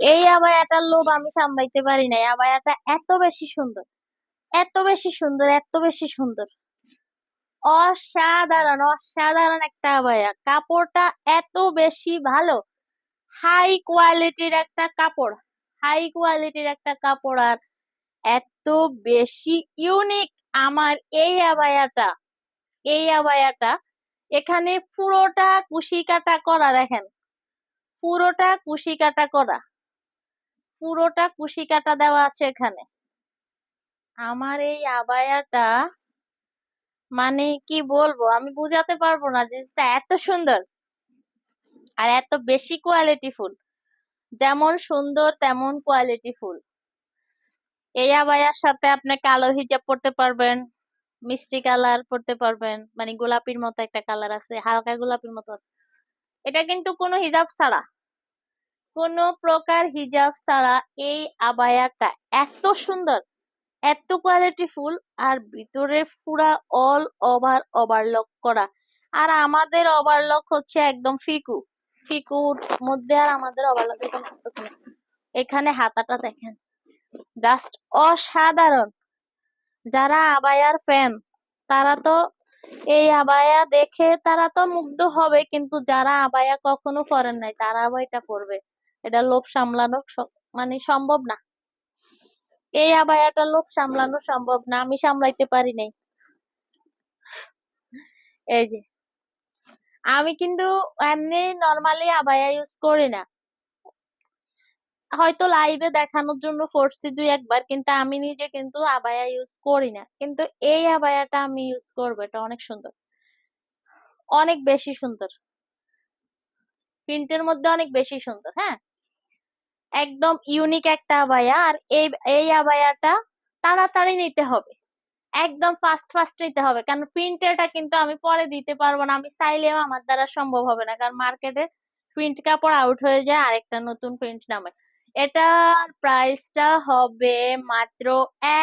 এই আবায়াটার লোভ আমি সামলাইতে পারি নাই। আবায়াটা এত বেশি সুন্দর, এত বেশি সুন্দর, এত বেশি সুন্দর। অসাধারণ অসাধারণ একটা আবায়া কাপড়টা এত বেশি ভালো। হাই কোয়ালিটির একটা কাপড় হাই কোয়ালিটির একটা কাপড় আর এত বেশি ইউনিক আমার এই আবায়াটা এই আবায়াটা এখানে পুরোটা কুশি কাটা করা দেখেন। পুরোটা কুশি কাটা করা। পুরোটা কুশি কাটা দেওয়া আছে এখানে। আমার এই আবায়াটা মানে কি বলব, আমি বুঝাতে পারব না জিনিসটা এত সুন্দর আর এত বেশি কোয়ালিটি ফুল। যেমন সুন্দর, তেমন কোয়ালিটি ফুল। এই আবায়ার সাথে আপনি কালো হিজাব পরতে পারবেন, মিষ্টি কালার পরতে পারবেন মানে গোলাপির মতো একটা কালার আছে, হালকা গোলাপির মতো আছে। এটা কিন্তু কোনো হিজাব ছাড়া। কোনো প্রকার হিজাব ছাড়া এই আবায়াটা এত সুন্দর, এত কোয়ালিটি ফুল আর ভিতরে পুরা অল ওভার ওভারলক করা। আর আমাদের ওভারলক হচ্ছে একদম ফিকু, ফিকুর মধ্যে আর আমাদের ওভারলক এখানে হাতাটা দেখেন জাস্ট অসাধারণ। যারা আবায়ার ফ্যান তারা তো এই আবায়া দেখে তারা তো মুগ্ধ হবে, কিন্তু যারা আবায়া কখনো পরেন নাই তারা আবার এটা পরবে। এটা লোভ সামলানো মানে সম্ভব না। এই আবায়াটা লোভ সামলানো সম্ভব না, আমি সামলাইতে পারি নাই। এই যে, আমি কিন্তু এমনি নর্মালি আবায়া ইউজ করি না। হয়তো লাইভে দেখানোর জন্য করছি দুই একবার, কিন্তু আমি নিজে কিন্তু আবায়া ইউজ করি না। কিন্তু এই আবায়াটা আমি ইউজ করব, এটা অনেক সুন্দর। অনেক বেশি সুন্দর। প্রিন্টের মধ্যে অনেক বেশি সুন্দর হ্যাঁ? একদম ইউনিক একটা আবায়া, আর এই এই আবায়াটা তাড়াতাড়ি নিতে হবে। একদম ফাস্ট ফাস্ট নিতে হবে, কারণ প্রিন্টেরটা কিন্তু আমি পরে দিতে পারব না, আমি চাইলেও আমার দ্বারা সম্ভব হবে না, কারণ মার্কেটে প্রিন্ট কাপড় আউট হয়ে যায়, আরেকটা নতুন প্রিন্ট নামে। এটার প্রাইসটা হবে মাত্র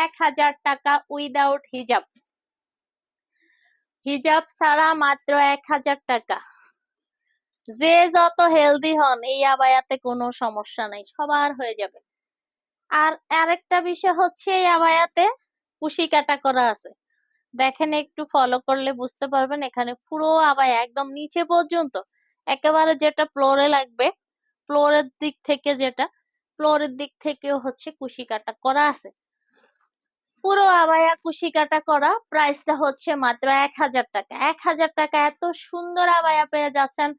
এক হাজার টাকা উইদাউট হিজাব হিজাব ছাড়া মাত্র এক হাজার টাকা। যে যত হেলদি হন, এই আবায়াতে কোনো সমস্যা নাই, সবার হয়ে যাবে। আর আরেকটা বিষয় হচ্ছে, এই আবায়াতে কুশি কাটা করা আছে। দেখেন, একটু ফলো করলে বুঝতে পারবেন, এখানে পুরো আবায়া একদম নিচে পর্যন্ত, একেবারে যেটা ফ্লোরে লাগবে ফ্লোরের দিক থেকে যেটা ফ্লোরের দিক থেকেও হচ্ছে কুশি কাটা করা আছে। পুরো আবায়া কুশি কাটা করা প্রাইসটা হচ্ছে মাত্র এক হাজার টাকা। এক হাজার টাকা, এত সুন্দর আবায়া পেয়ে যাচ্ছেন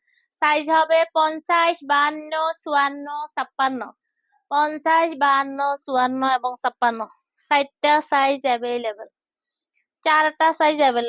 সাইজ হবে পঞ্চাশ, বান্ন, চুয়ান্ন, ছাপ্পান্ন। পঞ্চাশ, বান্ন, চুয়ান্ন এবং ছাপ্পান্ন। চারটা সাইজ অ্যাভেলেবেল চারটা সাইজ অ্যাভেলেবেল